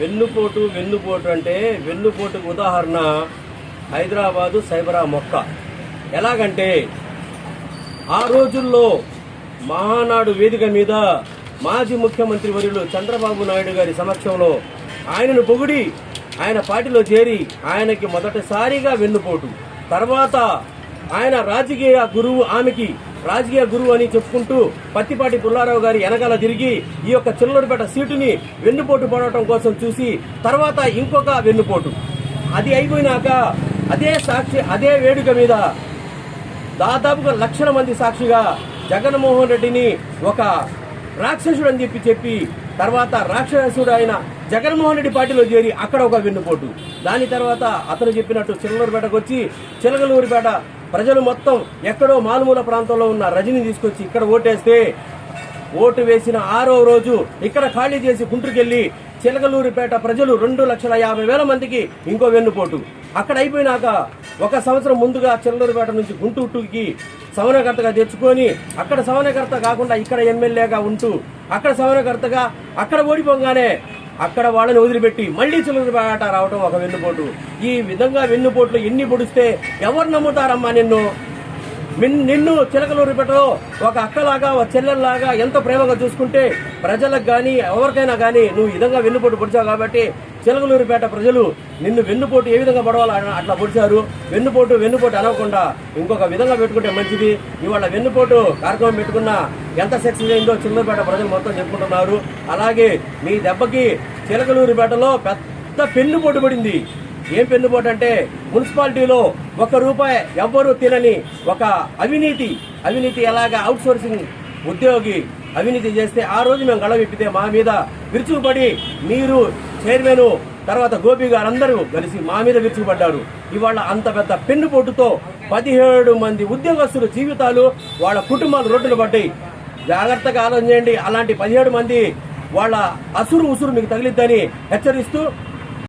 వెన్నుపోటు వెన్నుపోటు అంటే వెన్నుపోటుకు ఉదాహరణ హైదరాబాదు సైబరా మొక్క. ఎలాగంటే ఆ రోజుల్లో మహానాడు వేదిక మీద మాజీ ముఖ్యమంత్రి వర్యులు చంద్రబాబు నాయుడు గారి సమక్షంలో ఆయనను పొగిడి ఆయన పార్టీలో చేరి ఆయనకి మొదటిసారిగా వెన్నుపోటు. తర్వాత ఆయన రాజకీయ గురువు ఆమెకి రాజకీయ గురువు అని చెప్పుకుంటూ పత్తిపాటి పుల్లారావు గారి వెనకాల తిరిగి ఈ యొక్క చిల్లరపేట సీటుని వెన్నుపోటు పడటం కోసం చూసి తర్వాత ఇంకొక వెన్నుపోటు. అది అయిపోయినాక అదే సాక్షి అదే వేడుక మీద దాదాపుగా లక్షల మంది సాక్షిగా జగన్మోహన్ రెడ్డిని ఒక రాక్షసుడు అని చెప్పి చెప్పి తర్వాత రాక్షసుడు అయిన జగన్మోహన్ రెడ్డి పార్టీలో చేరి అక్కడ ఒక వెన్నుపోటు. దాని తర్వాత అతను చెప్పినట్టు చిలగలూరుపేటకు వచ్చి చిలగలూరుపేట ప్రజలు మొత్తం ఎక్కడో మారుమూల ప్రాంతంలో ఉన్న రజని తీసుకొచ్చి ఇక్కడ ఓటేస్తే ఓటు వేసిన ఆరో రోజు ఇక్కడ ఖాళీ చేసి గుంటుకెళ్ళి చిలకలూరిపేట ప్రజలు రెండు లక్షల యాభై వేల మందికి ఇంకో వెన్నుపోటు. అక్కడ అయిపోయినాక ఒక సంవత్సరం ముందుగా చిల్లూరుపేట నుంచి గుంటూరుకి సమన్వయకర్తగా తెచ్చుకొని అక్కడ సమన్వయకర్త కాకుండా ఇక్కడ ఎమ్మెల్యేగా ఉంటూ అక్కడ సమన్వయకర్తగా అక్కడ ఓడిపోగానే అక్కడ వాళ్ళని వదిలిపెట్టి మళ్ళీ చిల్లూరుపేట రావడం ఒక వెన్నుపోటు. ఈ విధంగా వెన్నుపోట్లు ఎన్ని పొడిస్తే ఎవరు నమ్ముతారమ్మా నిన్ను? నిన్ను చిలకలూరిపేటలో ఒక అక్కలాగా ఒక చెల్లెల్లాగా ఎంత ప్రేమగా చూసుకుంటే ప్రజలకు కానీ ఎవరికైనా కానీ నువ్వు విధంగా వెన్నుపోటు పొడిచావు కాబట్టి చిలకలూరుపేట ప్రజలు నిన్ను వెన్నుపోటు ఏ విధంగా పడవాలో అట్లా- అట్లా పొడిచారు. వెన్నుపోటు వెన్నుపోటు అనకుండా ఇంకొక విధంగా పెట్టుకుంటే మంచిది. ఇవాళ వెన్నుపోటు కార్యక్రమం పెట్టుకున్న ఎంత సక్సెస్ అయిందో చిల్లూరుపేట ప్రజలు మొత్తం చెప్పుకుంటున్నారు. అలాగే నీ దెబ్బకి చిలకలూరుపేటలో పెద్ద పెన్నుపోటు పడింది. ఏం పెన్నుపోటు అంటే మున్సిపాలిటీలో ఒక రూపాయి ఎవ్వరూ తినని ఒక అవినీతి. అవినీతి ఎలాగా అవుట్సోర్సింగ్ ఉద్యోగి అవినీతి చేస్తే ఆ రోజు మేము గళ విప్పితే మా మీద విరుచుకుపడి మీరు చైర్మన్ తర్వాత గోపి గారు అందరూ కలిసి మా మీద విరుచుకుపడ్డారు. ఇవాళ అంత పెద్ద పెన్నుపోటుతో పదిహేడు మంది ఉద్యోగస్తుల జీవితాలు వాళ్ళ కుటుంబాలు రోడ్డున పడ్డాయి. జాగ్రత్తగా ఆలోచించండి చేయండి. అలాంటి పదిహేడు మంది వాళ్ళ అసురు ఉసురు మీకు తగిలిద్దని హెచ్చరిస్తూ